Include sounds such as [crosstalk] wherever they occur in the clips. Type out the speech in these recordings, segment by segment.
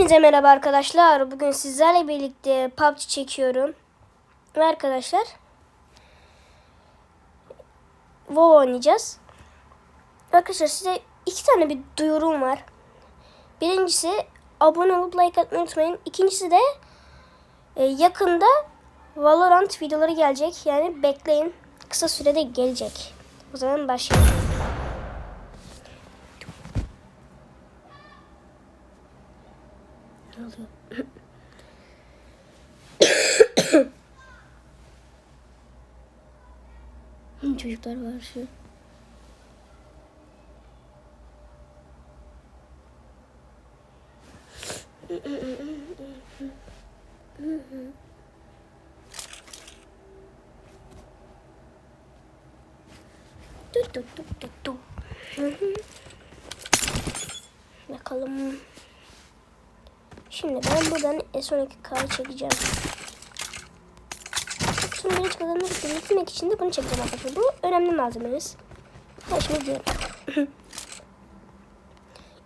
Hepinize merhaba arkadaşlar. Bugün sizlerle birlikte PUBG çekiyorum. Ve arkadaşlar WoW oynayacağız. Arkadaşlar size iki tane bir duyurum var. Birincisi abone olup like atmayı unutmayın. İkincisi de e, yakında Valorant videoları gelecek. Yani bekleyin. Kısa sürede gelecek. O zaman başlayalım. Ne oluyor? Çocuklar var şu. Bakalım. Şimdi ben buradan S12K'yı çekeceğim. Şimdi birinci kazanları bitirmek için de bunu çekeceğim arkadaşlar. Bu önemli malzememiz. Ha şimdi diyorum. [clears throat]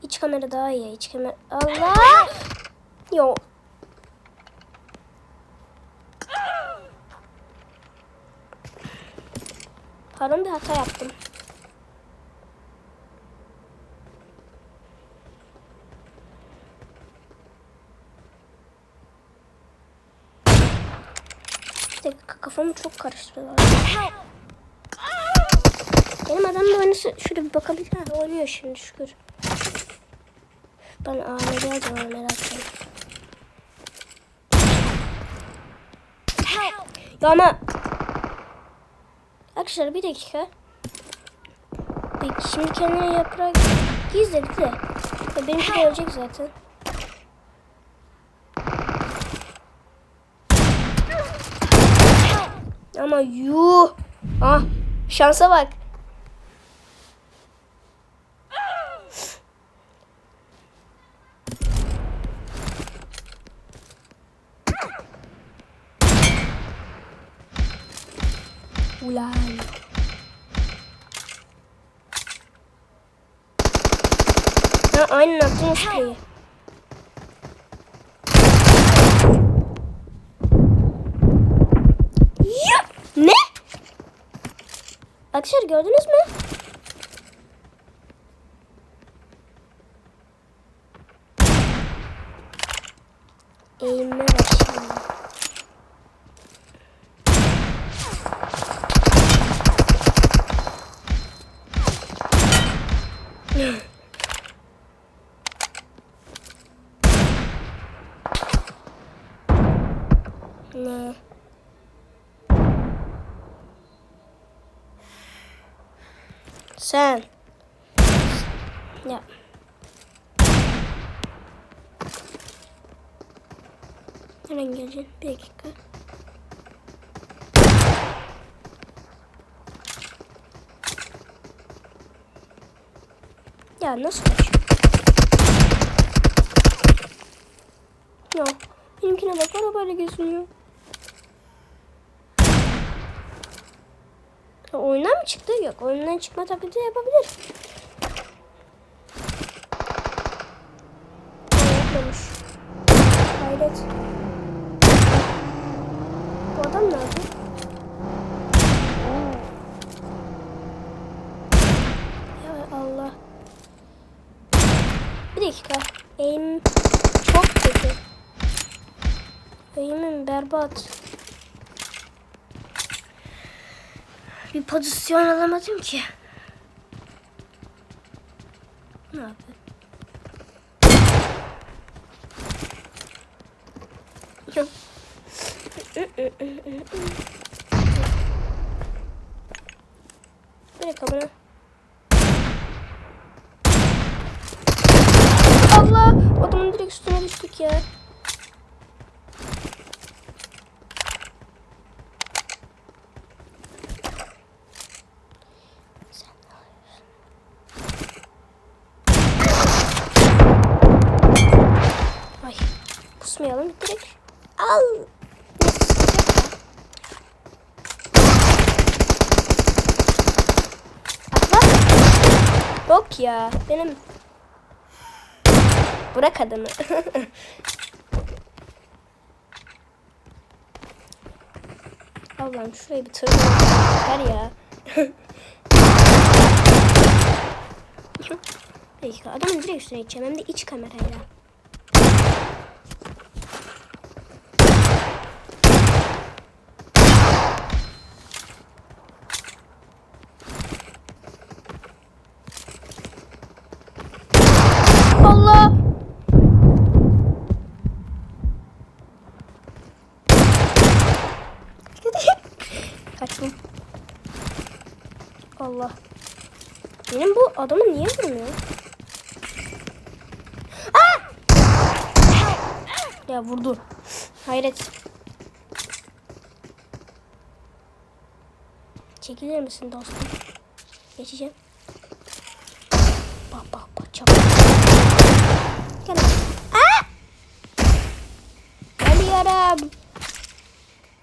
İç kamera daha iyi. İç kamera... Allah! Yo. Pardon bir hata yaptım. Dakika kafamı çok karıştırıyorlar. Benim adam da oynasa şurada bir bakabilir. Ha, oynuyor şimdi şükür. Ben AMD alacağım merak etme. Ya ama Arkadaşlar bir dakika. Peki şimdi kendine yaprak gizledi de. Ya benimki de ölecek zaten. Ama yuh. Ah şansa bak. Ulan. Ha, aynen attım spreyi. Ya, ne? Arkadaşlar gördünüz mü? Eğilme bak şimdi. Sen. Ya. Hemen geleceksin. Bir dakika. Ya nasıl kaçıyor? Ya benimkine bak arabayla geziniyor. Ya oyundan mı çıktı? Yok oyundan çıkma taklidi yapabilir. Ya, Yapmamış. Hayret. Bu adam nerede? Ya Allah. Bir dakika. Aim çok kötü. Aim'im berbat. Bir pozisyon alamadım ki. Ne yapayım? Yok. Dakika bana. Allah! Adamın direkt üstüne düştük ya. Ay pusmayalım direkt. Al. Atla. Yok ya benim Bırak adamı. [laughs] Allah'ım şurayı bir tırmanın yeter ya. [laughs] Dakika adamın direkt üstüne gideceğim hem de iç kamerayla. Allah! Kaçtım. Allah. Benim bu vurmuyor? Aa! Ya vurdu. Hayret. Çekilir misin dostum? Geçeceğim. Bak bak bak çabuk. Gel. Aa! Ölüyorum.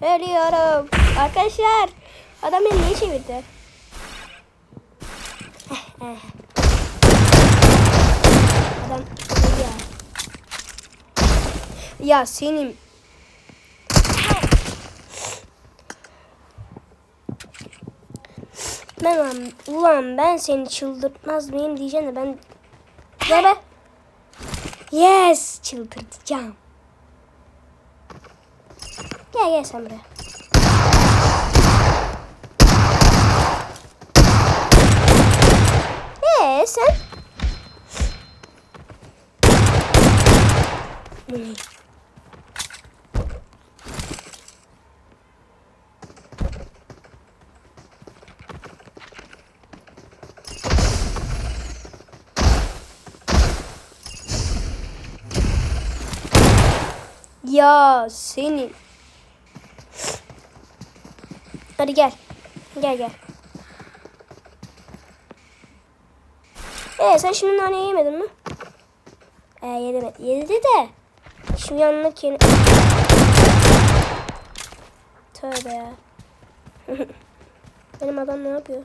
Ölüyorum. Arkadaşlar. Adam beni niye çevirdi? Eh, eh. Adam ya. Ya senin ben ulan, ulan ben seni çıldırtmaz mıyım diyeceğim de ben be. Yes çıldırtacağım. Gel gel sen buraya. Ee sen? Ya senin. Hadi gel. Gel gel. Ee sen şimdi naneyi yemedin mi? Ee yedim. Yedi de. Şu yanındaki yeni... Tövbe ya. [laughs] Benim adam ne yapıyor?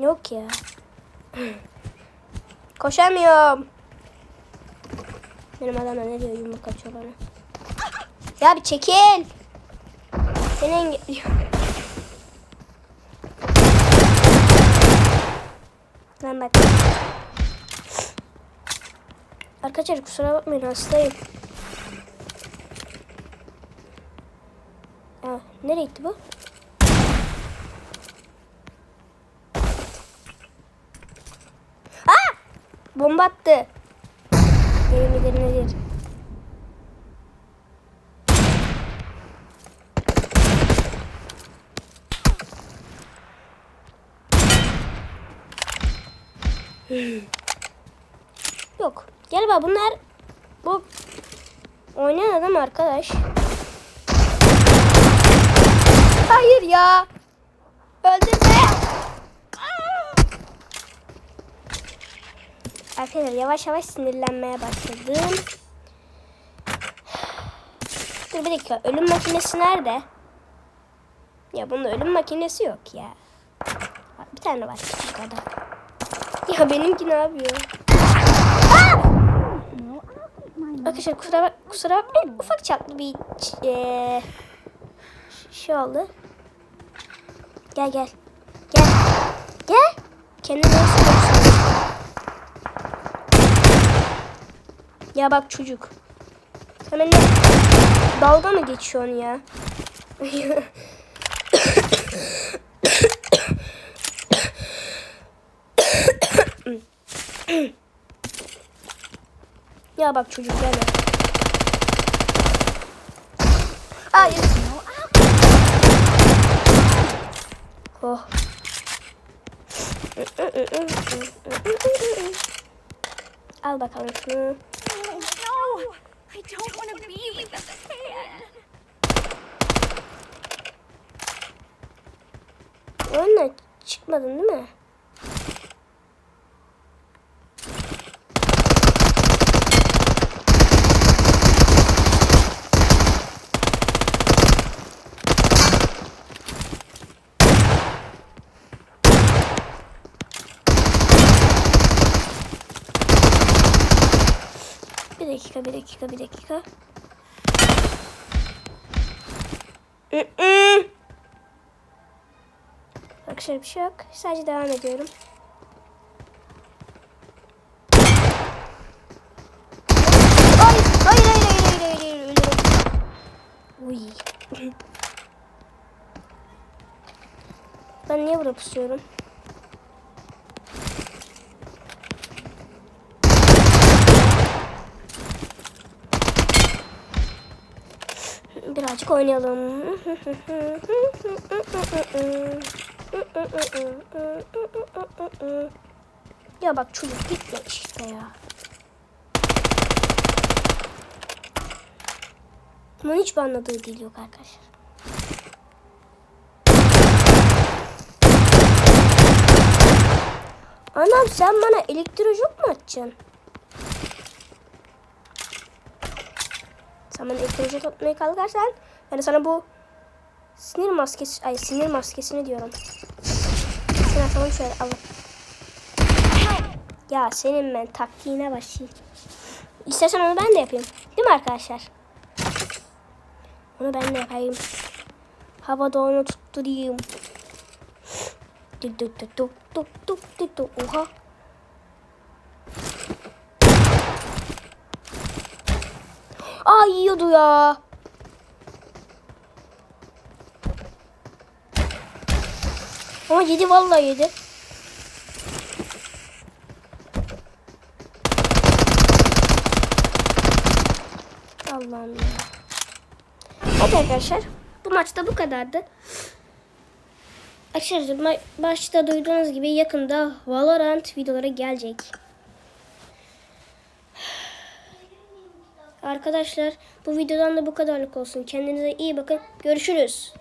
Yok ya. [laughs] Koşamıyorum. Benim adam da ne diyor yumruk açıyor bana. Ya bir çekil. Seni engelliyor. [laughs] Bak. Arkadaşlar kusura bakmayın hastayım. Aa, nereye gitti bu? Aa! Bomba attı. Midir bak bunlar bu oynayan adam arkadaş. Hayır ya. Öldürme. Arkadaşlar yavaş yavaş sinirlenmeye başladım. Dur bir dakika. Ölüm makinesi nerede? Ya bunda ölüm makinesi yok ya. Bir tane var adam. Ya benimki ne yapıyor? Arkadaşlar kusura, bak kusura bakmayın. Ufak çaplı bir eee, şey oldu. Gel gel. Gel. Gel. Kendine Ya bak çocuk. Hemen ne? Dalga mı geçiyorsun ya? [laughs] ya bak çocuk gelme. Hayır. Oh. Al bakalım şunu. No! I don't want to be with the fan! Onunla çıkmadın değil mi? Dakika, bir dakika, bir dakika. Arkadaşlar bir şey yok. Sadece devam ediyorum. Ay, hayır, hayır, hayır, hayır, hayır, hayır, hayır. Uy. [clears throat] Ben niye burada pusuyorum? Birazcık oynayalım. Ya bak çocuk gitme işte ya. Bunun hiçbir anladığı dil yok arkadaşlar. Anam sen bana elektrojok mu atacaksın? Sen bana elektrojok atmaya kalkarsan yani sana bu sinir maskesi, ay sinir maskesini diyorum. Sen atalım şöyle al. Ya senin ben taktiğine başlayayım. İstersen onu ben de yapayım. Değil mi arkadaşlar? Onu ben de yapayım. Havada onu tutturayım. Tuk Aa yiyordu ya. Ama yedi vallahi yedi. Allah'ım ya. Evet arkadaşlar. Bu maçta bu kadardı. Arkadaşlar başta duyduğunuz gibi yakında Valorant videoları gelecek. Arkadaşlar bu videodan da bu kadarlık olsun. Kendinize iyi bakın. Görüşürüz.